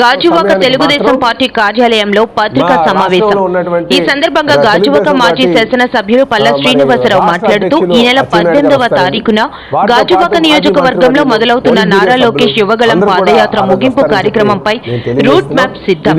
Gajuwaka Telugu Desam party కార్యాలయంలో పత్రికా సమావేశం ఈ సందర్భంగా గాజువాక మాజీ శాసనసభ్యులు పల్ల శ్రీనివాసరావు మాట్లాడుతూ ఈ నెల పద్దెనిమిదవ తారీఖున గాజువాక నియోజకవర్గంలో మొదలవుతున్న నారా లోకేష్ యువగలం పాదయాత్ర ముగింపు కార్యక్రమంపై. రూట్ మ్యాప్ సిద్ధం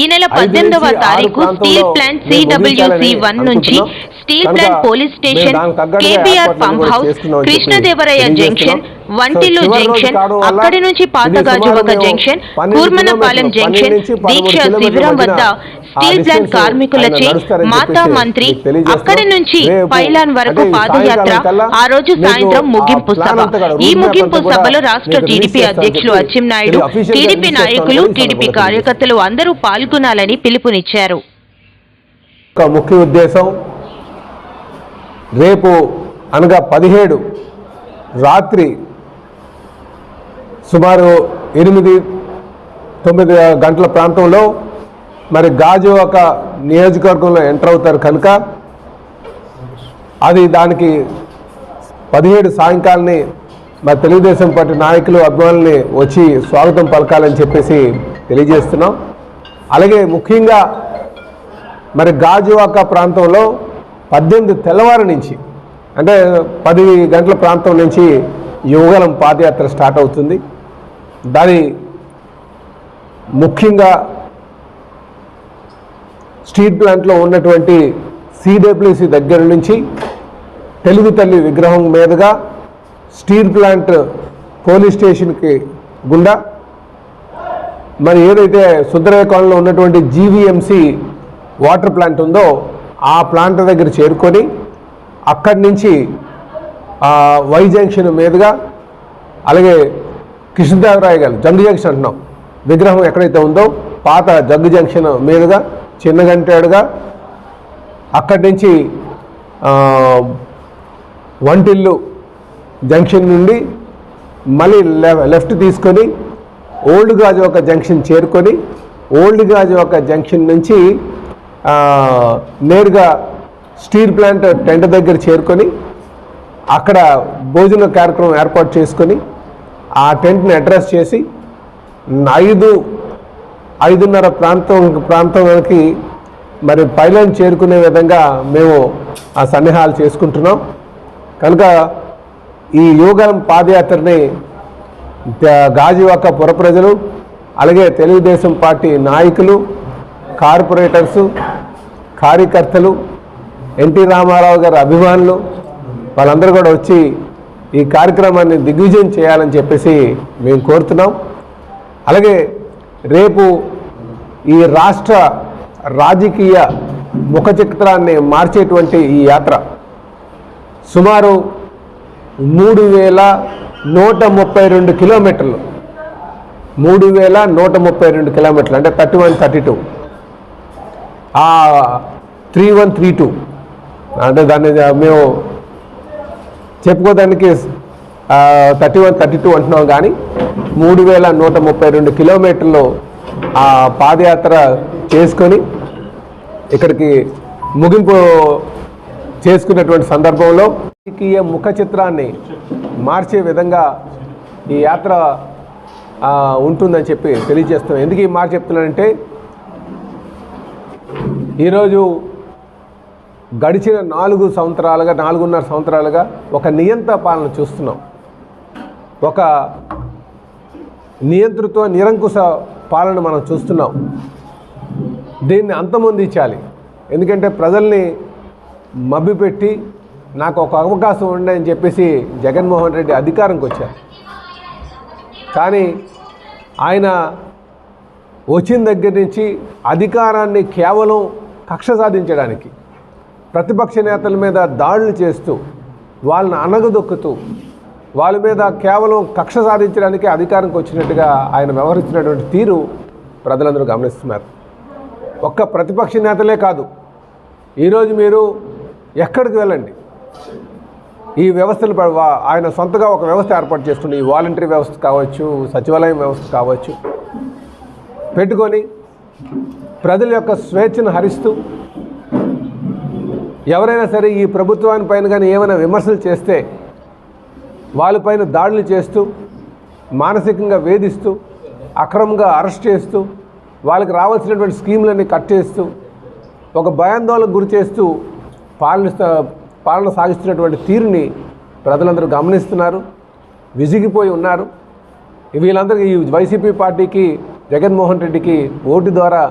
ఈ నెల పద్దెనిమిదవ తారీఖు steel plant C W C one నుంచి. Steel plant police station K B R pump house Krishnadevaraya junction. వంటిల్లు జంక్షన్ అక్కడి నుంచి పాత ఇది సుమారు గాజువాక మేము జంక్షన్ కూర్మనపాలెం జంక్షన్ దీక్ష శిబిరం వద్ద స్టీల్ ప్లాంట్ కార్మికులచే మాతా మంత్రి. అక్కడి నుంచి పైలాన్ వరకు పాదయాత్ర ఆ రోజు సాయంత్రం ముగింపు సభ ఈ ముగింపు సభలో రాష్ట్ర టీడీపీ అధ్యక్షులు అచ్చెన్నాయుడు టీడీపీ నాయకులు టీడీపీ కార్యకర్తలు అందరూ పాల్గొనాలని పిలుపునిచ్చారు ముఖ్య ఉద్దేశం రేపు అనగా పదిహేడు రాత్రి సుమారు ఎనిమిది తొమ్మిది గంటల ప్రాంతంలో మరి గాజు ఒక నియోజకవర్గంలో ఎంటర్ అవుతారు కనుక అది దానికి పదిహేడు సాయంకాలని మరి తెలుగుదేశం పార్టీ నాయకులు అభిమానుల్ని వచ్చి స్వాగతం పలకాలని చెప్పేసి తెలియజేస్తున్నాం. అలాగే ముఖ్యంగా మరి గాజువాక ప్రాంతంలో పద్దెనిమిది తెల్లవారు నుంచి అంటే పది గంటల ప్రాంతం నుంచి యువగలం పాదయాత్ర స్టార్ట్ అవుతుంది. దాని ముఖ్యంగా స్టీల్ ప్లాంట్లో ఉన్నటువంటి సిడబ్ల్యూసి దగ్గర నుంచి తెలుగు తల్లి విగ్రహం మీదుగా స్టీల్ ప్లాంట్ పోలీస్ స్టేషన్కి గుండా. మరి ఏదైతే సుందరయ్య ఉన్నటువంటి జీవీఎంసీ వాటర్ ప్లాంట్ ఉందో ఆ ప్లాంట్ దగ్గర చేరుకొని అక్కడి నుంచి వై జంక్షన్ మీదుగా అలాగే కృష్ణదేవరాయ గారు జంగ్ జంక్షన్ అంటున్నాం. విగ్రహం ఎక్కడైతే ఉందో పాత జగ్గు జంక్షన్ మీదుగా చిన్నగంటాడుగా అక్కడి నుంచి వంటిల్లు జంక్షన్ నుండి మళ్ళీ లె- లెఫ్ట్ తీసుకొని ఓల్డ్ గాజు ఒక జంక్షన్ చేరుకొని ఓల్డ్ గాజు ఒక జంక్షన్ నుంచి నేరుగా స్టీల్ ప్లాంట్ టెంట్ దగ్గర చేరుకొని అక్కడ భోజన కార్యక్రమం ఏర్పాటు చేసుకొని ఆ టెంట్ని అడ్రస్ చేసి ఐదు ఐదున్నర ప్రాంతం ప్రాంతానికి మరి పైలన్ చేరుకునే విధంగా మేము ఆ సన్నిహాలు చేసుకుంటున్నాం. కనుక ఈ యోగం పాదయాత్రని గాజువాక పుర ప్రజలు అలాగే తెలుగుదేశం పార్టీ నాయకులు కార్పొరేటర్సు కార్యకర్తలు ఎన్టీ రామారావు గారి అభిమానులు వాళ్ళందరూ కూడా వచ్చి ఈ కార్యక్రమాన్ని దిగ్విజయం చేయాలని చెప్పేసి మేము కోరుతున్నాం. అలాగే రేపు ఈ రాష్ట్ర రాజకీయ ముఖ చిత్రాన్ని మార్చేటువంటి ఈ యాత్ర సుమారు మూడు వేల నూట ముప్పై రెండు కిలోమీటర్లు. మూడు వేల నూట ముప్పై రెండు కిలోమీటర్లు అంటే thirty one thirty two. Three one three two. అంటే దాన్ని మేము చెప్పుకోదానికి థర్టీ వన్ థర్టీ టూ అంటున్నాం కానీ మూడు వేల నూట ముప్పై రెండు కిలోమీటర్లు ఆ పాదయాత్ర చేసుకొని ఇక్కడికి ముగింపు చేసుకున్నటువంటి సందర్భంలో రాజకీయ ముఖ చిత్రాన్ని మార్చే విధంగా ఈ యాత్ర ఉంటుందని చెప్పి తెలియజేస్తున్నాం. ఎందుకు ఈ మాట చెప్తున్నానంటే ఈరోజు గడిచిన నాలుగు సంవత్సరాలుగా నాలుగున్నర సంవత్సరాలుగా ఒక నియంత పాలన చూస్తున్నాం. ఒక నియంతృత్వ నిరంకుశ పాలన మనం చూస్తున్నాం. దీన్ని అంతమొందించాలి ఎందుకంటే ప్రజల్ని మభ్యపెట్టి నాకు ఒక అవకాశం ఉండే అని చెప్పేసి జగన్మోహన్ రెడ్డి అధికారంకి వచ్చారు. కానీ ఆయన వచ్చిన దగ్గర నుంచి అధికారాన్ని కేవలం కక్ష సాధించడానికి ప్రతిపక్ష నేతల మీద దాడులు చేస్తూ వాళ్ళని అనగదొక్కుతూ వాళ్ళ మీద కేవలం కక్ష సాధించడానికి అధికారంకి వచ్చినట్టుగా ఆయన వ్యవహరించినటువంటి తీరు ప్రజలందరూ గమనిస్తున్నారు. ఒక్క ప్రతిపక్ష నేతలే కాదు ఈరోజు మీరు ఎక్కడికి వెళ్ళండి? ఈ వ్యవస్థలు ఆయన సొంతగా ఒక వ్యవస్థ ఏర్పాటు చేసుకుని ఈ వాలంటరీ వ్యవస్థ కావచ్చు సచివాలయం వ్యవస్థ కావచ్చు పెట్టుకొని ప్రజల యొక్క స్వేచ్ఛను హరిస్తూ ఎవరైనా సరే ఈ ప్రభుత్వాన్ని పైన కానీ ఏమైనా విమర్శలు చేస్తే వాళ్ళపైన దాడులు చేస్తూ మానసికంగా వేధిస్తూ అక్రమంగా అరెస్ట్ చేస్తూ వాళ్ళకి రావాల్సినటువంటి స్కీములన్నీ కట్ చేస్తూ ఒక భయాందోళనకు గురి చేస్తూ పాలన పాలన సాగిస్తున్నటువంటి తీరుని ప్రజలందరూ గమనిస్తున్నారు విసిగిపోయి ఉన్నారు. వీళ్ళందరికీ ఈ వైసీపీ పార్టీకి జగన్మోహన్ రెడ్డికి ఓటు ద్వారా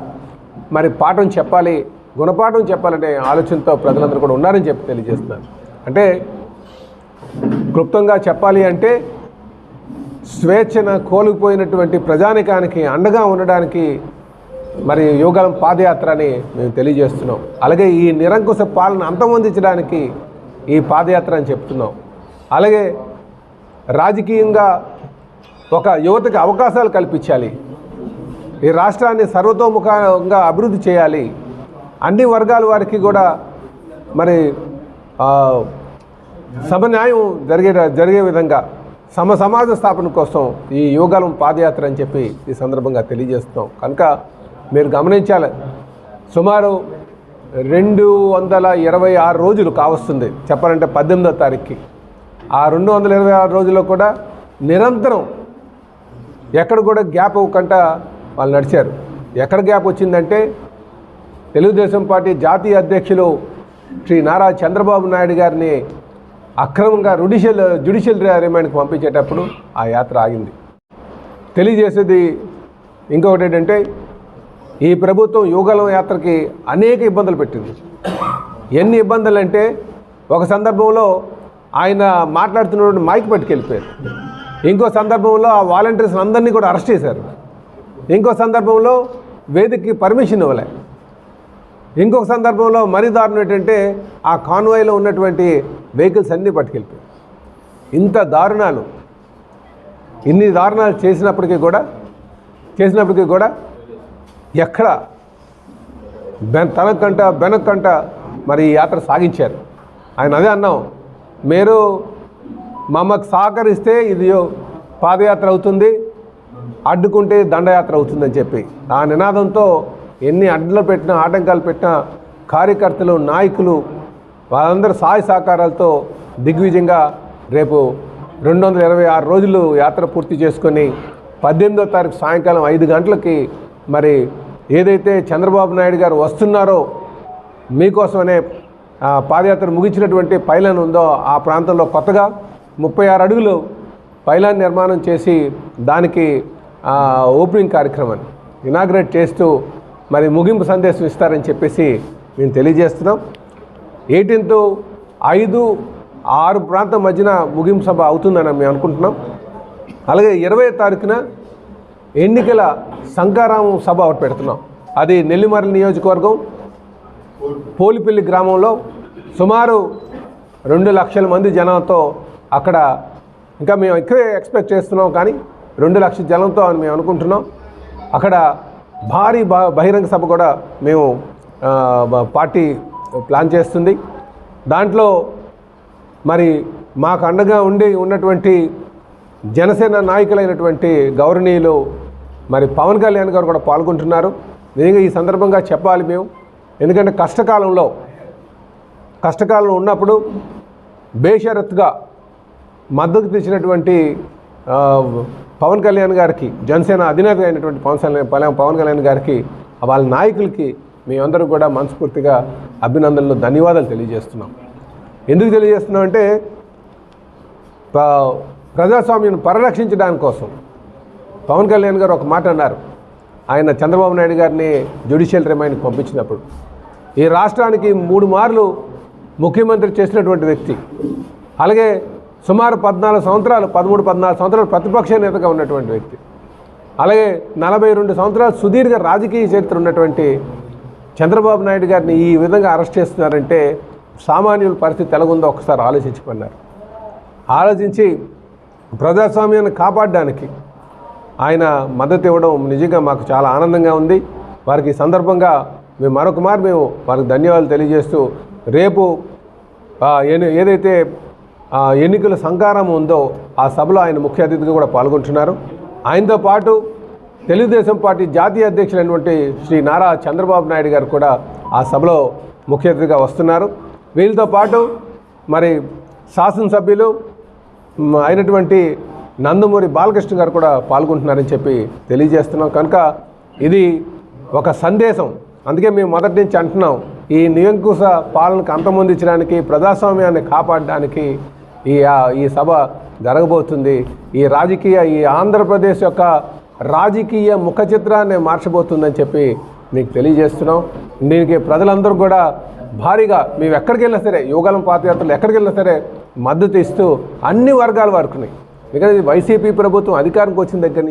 మరి పాఠం చెప్పాలి. గుణపాఠం చెప్పాలనే ఆలోచనతో ప్రజలందరూ కూడా ఉన్నారని చెప్పి తెలియజేస్తున్నారు. అంటే క్లుప్తంగా చెప్పాలి అంటే స్వేచ్ఛన కోల్పోయినటువంటి ప్రజానికానికి అండగా ఉండడానికి మరి యోగాలం పాదయాత్ర అని మేము తెలియజేస్తున్నాం. అలాగే ఈ నిరంకుశ పాలన అంతమొందించడానికి ఈ పాదయాత్ర అని చెప్తున్నాం. అలాగే రాజకీయంగా ఒక యువతకి అవకాశాలు కల్పించాలి. ఈ రాష్ట్రాన్ని సర్వతోముఖంగా అభివృద్ధి చేయాలి. అన్ని వర్గాల వారికి కూడా మరి సమన్యాయం జరిగే జరిగే విధంగా సమ సమాజ స్థాపన కోసం ఈ యోగాలం పాదయాత్ర అని చెప్పి ఈ సందర్భంగా తెలియజేస్తున్నాం. కనుక మీరు గమనించాలి సుమారు రెండు వందల ఇరవై ఆరు రోజులు కావస్తుంది. చెప్పాలంటే పద్దెనిమిదో తారీఖుకి. ఆ రెండు వందల ఇరవై ఆరు రోజుల్లో కూడా నిరంతరం ఎక్కడ కూడా గ్యాప్ ఇవ్వకుండా వాళ్ళు నడిచారు. ఎక్కడ గ్యాప్ వచ్చిందంటే తెలుగుదేశం పార్టీ జాతీయ అధ్యక్షులు శ్రీ నారా చంద్రబాబు నాయుడు గారిని అక్రమంగా రుడిషియల్ జ్యుడిషియల్ రిమాండ్కి పంపించేటప్పుడు ఆ యాత్ర ఆగింది. తెలియజేసేది ఇంకొకటి ఏంటంటే ఈ ప్రభుత్వం యుగలం యాత్రకి అనేక ఇబ్బందులు పెట్టింది. ఎన్ని ఇబ్బందులు అంటే ఒక సందర్భంలో ఆయన మాట్లాడుతున్నటువంటి మైక్ పట్టుకెళ్ళిపోయారు. ఇంకో సందర్భంలో ఆ వాలంటీర్స్ అందరినీ కూడా అరెస్ట్ చేశారు. ఇంకో సందర్భంలో వేదికకి పర్మిషన్ ఇవ్వలే. ఇంకొక సందర్భంలో మరీ దారుణం ఏంటంటే ఆ కాన్వాయ్లో ఉన్నటువంటి వెహికల్స్ అన్నీ పట్టుకెళ్ళిపోయాయి. ఇంత దారుణాలు. ఇన్ని దారుణాలు చేసినప్పటికీ కూడా చేసినప్పటికీ కూడా ఎక్కడ బెన్ తనకంట బెనక్కంట మరి ఈ యాత్ర సాగించారు. ఆయన అదే అన్నాం మీరు మమ్మకు సహకరిస్తే ఇది పాదయాత్ర అవుతుంది అడ్డుకుంటే దండయాత్ర అవుతుందని చెప్పి. ఆ నినాదంతో ఎన్ని అడ్డలు పెట్టినా ఆటంకాలు పెట్టినా కార్యకర్తలు నాయకులు వాళ్ళందరూ సహాయ సహకారాలతో దిగ్విజయంగా రేపు రెండు వందల ఇరవై ఆరు రోజులు యాత్ర పూర్తి చేసుకొని పద్దెనిమిదో తారీఖు సాయంకాలం ఐదు గంటలకి మరి ఏదైతే చంద్రబాబు నాయుడు గారు వస్తున్నారో మీకోసమనే పాదయాత్ర ముగించినటువంటి పైలాన్ ఉందో ఆ ప్రాంతంలో కొత్తగా ముప్పై ఆరు అడుగులు పైలాన్ నిర్మాణం చేసి దానికి ఓపెనింగ్ కార్యక్రమాన్ని ఇనాగ్రేట్ చేస్తూ మరి ముగింపు సందేశం ఇస్తారని చెప్పేసి మేము తెలియజేస్తున్నాం. ఎయిటీన్త్ ఐదు ఆరు ప్రాంతం మధ్యన ముగింపు సభ అవుతుందని మేము అనుకుంటున్నాం. అలాగే ఇరవై తారీఖున ఎన్నికల సంకారామం సభ ఒకటి పెడుతున్నాం. అది నెల్లిమర్ల నియోజకవర్గం పోలిపల్లి గ్రామంలో సుమారు రెండు లక్షల మంది జనంతో అక్కడ ఇంకా మేము ఎక్కువే ఎక్స్పెక్ట్ చేస్తున్నాం కానీ రెండు లక్షల జనంతో అని మేము అనుకుంటున్నాం. అక్కడ భారీ బ బహిరంగ సభ కూడా మేము పార్టీ ప్లాన్ చేస్తుంది. దాంట్లో మరి మాకు అండగా ఉండి ఉన్నటువంటి జనసేన నాయకులైనటువంటి గౌరవనీయులు మరి పవన్ కళ్యాణ్ గారు కూడా పాల్గొంటున్నారు. నిజంగా ఈ సందర్భంగా చెప్పాలి మేము. ఎందుకంటే కష్టకాలంలో కష్టకాలంలో ఉన్నప్పుడు బేషరత్తుగా మద్దతు తెచ్చినటువంటి పవన్ కళ్యాణ్ గారికి జనసేన అధినేత అయినటువంటి పవన్ కళ్యాణ్ పవన్ కళ్యాణ్ గారికి వాళ్ళ నాయకులకి మేమందరూ కూడా మనస్ఫూర్తిగా అభినందనలు ధన్యవాదాలు తెలియజేస్తున్నాం. ఎందుకు తెలియజేస్తున్నాం అంటే ప- ప్రజాస్వామ్యం పరిరక్షించడానికి కోసం. పవన్ కళ్యాణ్ గారు ఒక మాట అన్నారు. ఆయన చంద్రబాబు నాయుడు గారిని జ్యుడిషియల్ రిమైండ్కి పంపించినప్పుడు. ఈ రాష్ట్రానికి మూడు మార్లు ముఖ్యమంత్రి చేసినటువంటి వ్యక్తి. అలాగే సుమారు పద్నాలుగు సంవత్సరాలు పదమూడు పద్నాలుగు సంవత్సరాలు ప్రతిపక్ష నేతగా ఉన్నటువంటి వ్యక్తి. అలాగే నలభై రెండు సంవత్సరాలు సుదీర్ఘ రాజకీయ చరిత్ర ఉన్నటువంటి చంద్రబాబు నాయుడు గారిని ఈ విధంగా అరెస్ట్ చేస్తున్నారంటే సామాన్యుల పరిస్థితి ఎలాగుందో ఒకసారి ఆలోచించుకున్నారు ఆలోచించి ప్రజాస్వామ్యాన్ని కాపాడడానికి ఆయన మద్దతు ఇవ్వడం నిజంగా మాకు చాలా ఆనందంగా ఉంది. వారికి ఈ సందర్భంగా మేము మరొకమారు మేము వారికి ధన్యవాదాలు తెలియజేస్తూ రేపు ఏదైతే ఎన్నికల సంకారం ఉందో ఆ సభలో ఆయన ముఖ్య అతిథిగా కూడా పాల్గొంటున్నారు. ఆయనతో పాటు తెలుగుదేశం పార్టీ జాతీయ అధ్యక్షులైనటువంటి శ్రీ నారా చంద్రబాబు నాయుడు గారు కూడా ఆ సభలో ముఖ్య అతిథిగా వస్తున్నారు. వీళ్ళతో పాటు మరి శాసనసభ్యులు అయినటువంటి నందమూరి బాలకృష్ణ గారు కూడా పాల్గొంటున్నారని చెప్పి తెలియజేస్తున్నాం. కనుక ఇది ఒక సందేశం. అందుకే మేము మొదటి నుంచి అంటున్నాం ఈ నియంకుశ పాలనకు అంతమొందించడానికి ప్రజాస్వామ్యాన్ని కాపాడడానికి ఈ ఈ సభ జరగబోతుంది. ఈ రాజకీయ ఈ ఆంధ్రప్రదేశ్ యొక్క రాజకీయ ముఖ చిత్రాన్ని మార్చబోతుందని చెప్పి మీకు తెలియజేస్తున్నాం. దీనికి ప్రజలందరూ కూడా భారీగా మేము ఎక్కడికి వెళ్ళినా సరే యువగలం పాదయాత్రలు ఎక్కడికి వెళ్ళినా సరే మద్దతు ఇస్తూ అన్ని వర్గాల వరకునే. ఎందుకంటే వైసీపీ ప్రభుత్వం అధికారంకి వచ్చిన దగ్గర నుంచి